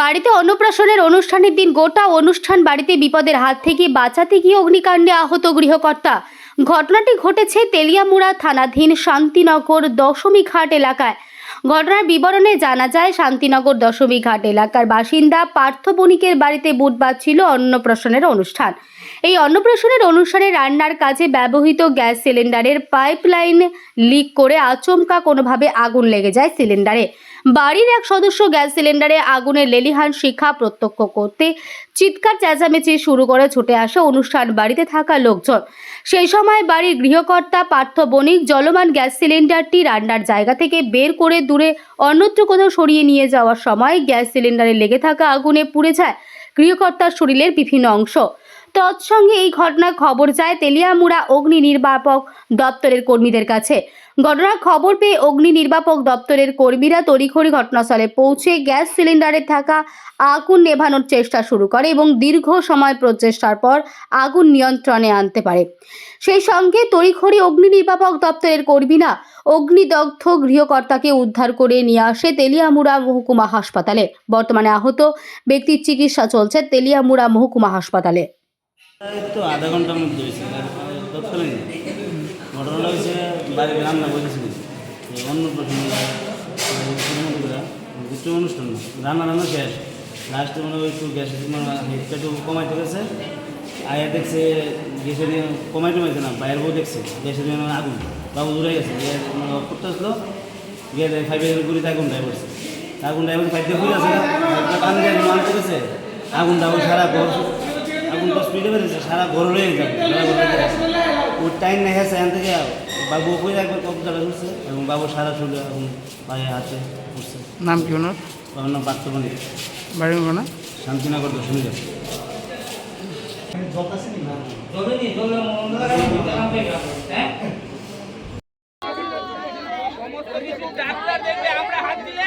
বাড়িতে অন্নপ্রাশনের অনুষ্ঠানের দিন গোটা অনুষ্ঠান বাড়িতে বিপদের হাত থেকে বাঁচাতে গিয়ে অগ্নিকাণ্ডে আহত গৃহকর্তা। ঘটনাটি ঘটেছে তেলিয়ামুড়া থানাধীন শান্তিনগর দশমী ঘাট এলাকায়। ঘটনার বিবরণে জানা যায়, শান্তিনগর দশমী ঘাট এলাকার বাসিন্দা পার্থ বণিকের বাড়িতে বুধবার ছিল অন্নপ্রাশনের অনুষ্ঠান। এই অন্নপ্রাশনের অনুষ্ঠানে রান্নার কাজে ব্যবহৃত গ্যাস সিলিন্ডারের পাইপলাইন লিক করে আচমকা কোনোভাবে আগুন লেগে যায় সিলিন্ডারে। বাড়ির এক সদস্য গ্যাস সিলিন্ডারে আগুনের লেলিহান শিখা প্রত্যক্ষ করতে চিৎকার চেঁচামেচি শুরু করে ছুটে আসে অনুষ্ঠান বাড়িতে থাকা লোকজন। সেই সময় বাড়ির গৃহকর্তা পার্থ বণিক জলমান গ্যাস সিলিন্ডারটি রান্নার জায়গা থেকে বের করে দূরে অন্যত্র কোথাও সরিয়ে নিয়ে যাওয়ার সময় গ্যাস সিলিন্ডারে লেগে থাকা আগুনে পুড়ে যায় গৃহকর্তার শরীরের বিভিন্ন অংশ। তৎসঙ্গে এই ঘটনার খবর যায় তেলিয়ামুড়া অগ্নি নির্বাপক দপ্তরের কর্মীদের কাছে। ঘটনার খবর পেয়ে অগ্নি নির্বাপক দপ্তরের কর্মীরা তড়িঘড়ি ঘটনাস্থলে পৌঁছে গ্যাস সিলিন্ডারে থাকা আগুন নেভানোর চেষ্টা শুরু করে এবং দীর্ঘ সময় প্রচেষ্টার পর আগুন নিয়ন্ত্রণে আনতে পারে। সেই সঙ্গে তড়িঘড়ি অগ্নি নির্বাপক দপ্তরের কর্মীরা অগ্নিদগ্ধ গৃহকর্তাকে উদ্ধার করে নিয়ে আসে তেলিয়ামুড়া মহকুমা হাসপাতালে। বর্তমানে আহত ব্যক্তির চিকিৎসা চলছে তেলিয়ামুড়া মহকুমা হাসপাতালে। তো আধা ঘণ্টার মধ্যে হয়েছে তৎকালীন ঘটনাটা হয়েছে বাড়িতে রান্না করেছিল অন্য প্রশ্ন কিছু অনুষ্ঠান রান্না রান্না শেষ। লাস্টে মনে হয় একটু গ্যাসের একটু কমাইতে গেছে আয়া দেখছে, গ্যাসের কমাই টমাইছে না, বাইরের বউ দেখছে, গ্যাসের আগুন। বাবু দূরে গেছে করতে আসলো, গিয়ে ফাইভের গুড়িতে আগুন ড্রাইভ করছে আগুন ড্রাইভ ফাইভ দিয়ে ঘুরে আছে আগুন ডাবল সারা ঘর আগুনটা স্পিডে বেড়েছে সারা ঘর রয়ে যাবে ওর টাইম নেই হয়েছে এখান থেকে বাবু ওই একবার কবজাটা করছে এবং বাবু সারা শরীরে এখন পায়ে হাতে করছে নাম কি ওনার? বাবার নাম পার্থবণী বাড়ির ওখানে শান্তিনগর দশমী যাচ্ছে। ডাক্তার দেখবে আমরা হাত দিলে